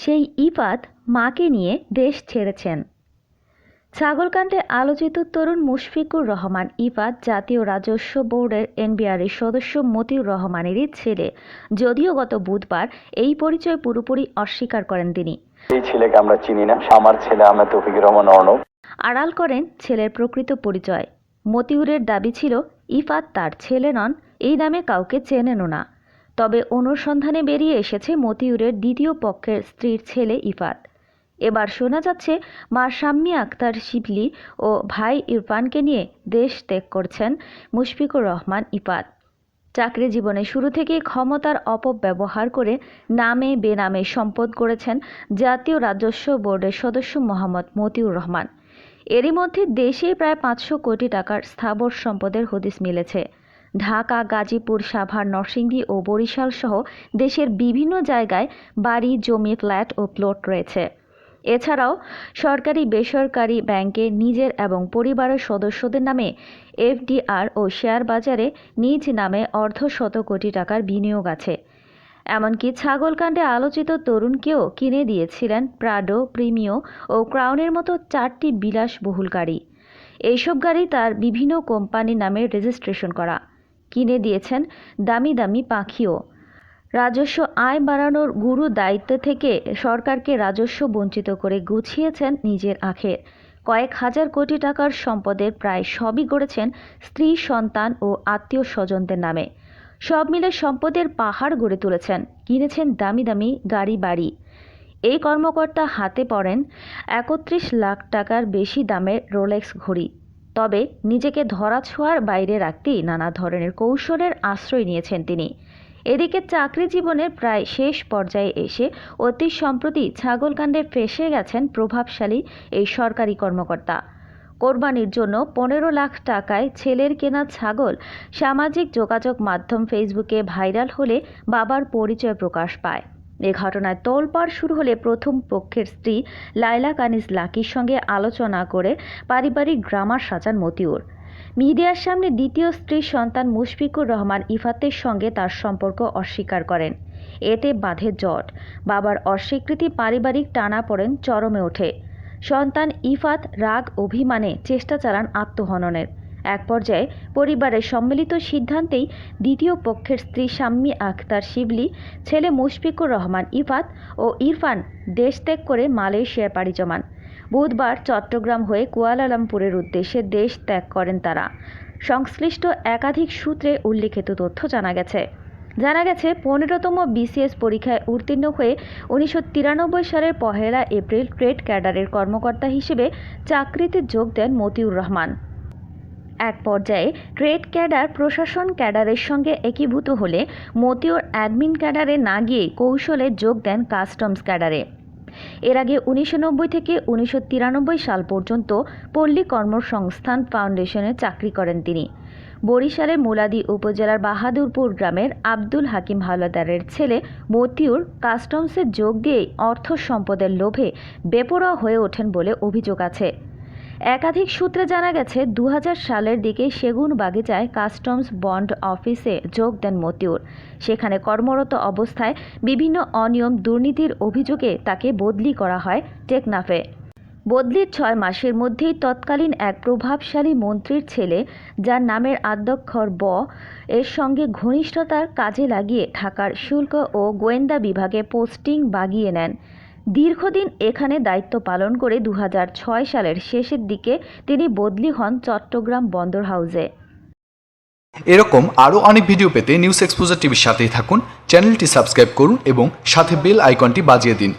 সেই ইফাত মাকে নিয়ে দেশ ছেড়েছেন। ছাগলকাণ্ডে আলোচিত তরুণ মুশফিকুর রহমান ইফাত জাতীয় রাজস্ব বোর্ডের এনবিআরের সদস্য মতিউর রহমানেরই ছেলে। যদিও গত বুধবার এই পরিচয় পুরোপুরি অস্বীকার করেন তিনি। এই ছেলেকে আমরা চিনি না আমার ছেলে তৌফিকুর রহমান অর্ণব। আড়াল করেন ছেলের প্রকৃত পরিচয়। মতিউরের দাবি ছিল ইফাত তার ছেলে নন এই নামে কাউকে চেনেনও না। তবে অনুসন্ধানে বেরিয়ে এসেছে মতিউরের দ্বিতীয় পক্ষের স্ত্রীর ছেলে ইফাত। এবার শোনা যাচ্ছে, মা শাম্মী আক্তার শিবলি ও ভাই ইরফানকে নিয়ে দেশ ত্যাগ করছেন মুশফিকুর রহমান ইফাত। চাকরি জীবনে শুরু থেকেই ক্ষমতার অপব্যবহার করে নামে বেনামে সম্পদ করেছেন জাতীয় রাজস্ব বোর্ডের সদস্য মোহাম্মদ মতিউর রহমান। এরই মধ্যে দেশে প্রায় পাঁচশো কোটি টাকার স্থাবর সম্পদের হদিস মিলেছে। ঢাকা, গাজীপুর, সাভার, নরসিংদী ও বরিশাল সহ দেশের বিভিন্ন জায়গায় বাড়ি, জমি, ফ্ল্যাট ও প্লট রয়েছে। এছাড়াও সরকারি, বেসরকারি ব্যাংকে নিজের এবং পরিবারের সদস্যদের নামে এফডিআর ও শেয়ার বাজারে নিজ নামে অর্ধশত কোটি টাকার বিনিয়োগ আছে। এমনকি ছাগলকাণ্ডে আলোচিত তরুণকেও কিনে দিয়েছিলেন প্রাডো, প্রিমিও ও ক্রাউনের মতো চারটি বিলাসবহুল গাড়ি। এইসব গাড়ি তার বিভিন্ন কোম্পানির নামে রেজিস্ট্রেশন করা। কিনে দিয়েছেন দামি দামি পাখিও। রাজস্ব আয় বাড়ানোর গুরু দায়িত্ব থেকে সরকারকে রাজস্ব বঞ্চিত করে গুছিয়েছেন নিজের আখের। কয়েক হাজার কোটি টাকার সম্পদের প্রায় সবই গড়েছেন স্ত্রী, সন্তান ও আত্মীয় স্বজনদের নামে। সব মিলে সম্পদের পাহাড় গড়ে তুলেছেন, কিনেছেন দামি দামি গাড়ি বাড়ি। এই কর্মকর্তা হাতে পড়েন একত্রিশ লাখ টাকার বেশি দামের রোলেক্স ঘড়ি। তবে নিজেকে ধরাছোঁয়ার বাইরে রাখতেই নানা ধরনের কৌশলের আশ্রয় নিয়েছেন তিনি। এদিকে চাকরি জীবনের প্রায় শেষ পর্যায়ে এসে অতি সম্প্রতি ছাগলকাণ্ডে ফেসে গেছেন প্রভাবশালী এই সরকারি কর্মকর্তা। কোরবানির জন্য পনেরো লাখ টাকায় ছেলের কেনা ছাগল সামাজিক যোগাযোগ মাধ্যম ফেসবুকে ভাইরাল হলে বাবার পরিচয় প্রকাশ পায়। এ ঘটনায় তোলপাড় শুরু হলে প্রথম পক্ষের স্ত্রী লাইলা কানিজ লাকির সঙ্গে আলোচনা করে পারিবারিক গ্রামার সাজান মতিউর। মিডিয়ার সামনে দ্বিতীয় স্ত্রীর সন্তান মুশফিকুর রহমান ইফাতের সঙ্গে তার সম্পর্ক অস্বীকার করেন। এতে বাঁধে জট। বাবার অস্বীকৃতি পারিবারিক টানা পড়েন চরমে ওঠে। সন্তান ইফাত রাগ, অভিমানে চেষ্টা চালান আত্মহননের। এক পর্যায়ে পরিবারের সম্মিলিত সিদ্ধান্তেই দ্বিতীয় পক্ষের স্ত্রী শাম্মী আখতার শিবলি, ছেলে মুশফিকুর রহমান ইফাত ও ইরফান দেশ ত্যাগ করে মালয়েশিয়ায় পাড়ি জমান। বুধবার চট্টগ্রাম হয়ে কুয়ালালামপুরের উদ্দেশ্যে দেশ ত্যাগ করেন তারা। সংশ্লিষ্ট একাধিক সূত্রে উল্লিখিত তথ্য জানা গেছে। জানা গেছে, পনেরোতম বিসিএস পরীক্ষায় উত্তীর্ণ হয়ে উনিশশো তিরানব্বই সালের পহেলা এপ্রিল ট্রেড ক্যাডারের কর্মকর্তা হিসেবে চাকরিতে যোগ দেন মতিউর রহমান। এক পর্যায়ে ট্রেড ক্যাডার প্রশাসন ক্যাডারের সঙ্গে একীভূত হলে মতিউর অ্যাডমিন ক্যাডারে না গিয়ে কৌশলে যোগ দেন কাস্টমস ক্যাডারে। এর আগে উনিশশো নব্বই থেকে উনিশশো তিরানব্বই সাল পর্যন্ত পল্লী কর্মসংস্থান ফাউন্ডেশনে চাকরি করেন তিনি। বরিশালের মুলাদি উপজেলার বাহাদুরপুর গ্রামের আব্দুল হাকিম হাওলাদারের ছেলে মতিউর কাস্টমসে যোগ দিয়েই অর্থ সম্পদের লোভে বেপরোয়া হয়ে ওঠেন বলে অভিযোগ আছে। একাধিক সূত্রে জানা গেছে দু হাজার সালের দিকে সেগুন বাগিচায় কাস্টমস বন্ড অফিসে যোগ দেন মতিউর। সেখানে কর্মরত অবস্থায় বিভিন্ন অনিয়ম দুর্নীতির অভিযোগে তাকে বদলি করা হয় টেকনাফে। বদলির ছয় মাসের মধ্যেই তৎকালীন এক প্রভাবশালী মন্ত্রীর ছেলে, যার নামের আদ্যক্ষর ব, এর সঙ্গে ঘনিষ্ঠতার কাজে লাগিয়ে ঢাকার শুল্ক ও গোয়েন্দা বিভাগে পোস্টিং বাগিয়ে নেন। দীর্ঘদিন এখানে দায়িত্ব পালন করে দু হাজার ছয় সালের শেষের দিকে তিনি বদলি হন চট্টগ্রাম বন্দর হাউসে। এরকম আরও অনেক ভিডিও পেতে নিউজ এক্সপোজার টিভির সাথেই থাকুন, চ্যানেলটি সাবস্ক্রাইব করুন এবং সাথে বেল আইকনটি বাজিয়ে দিন।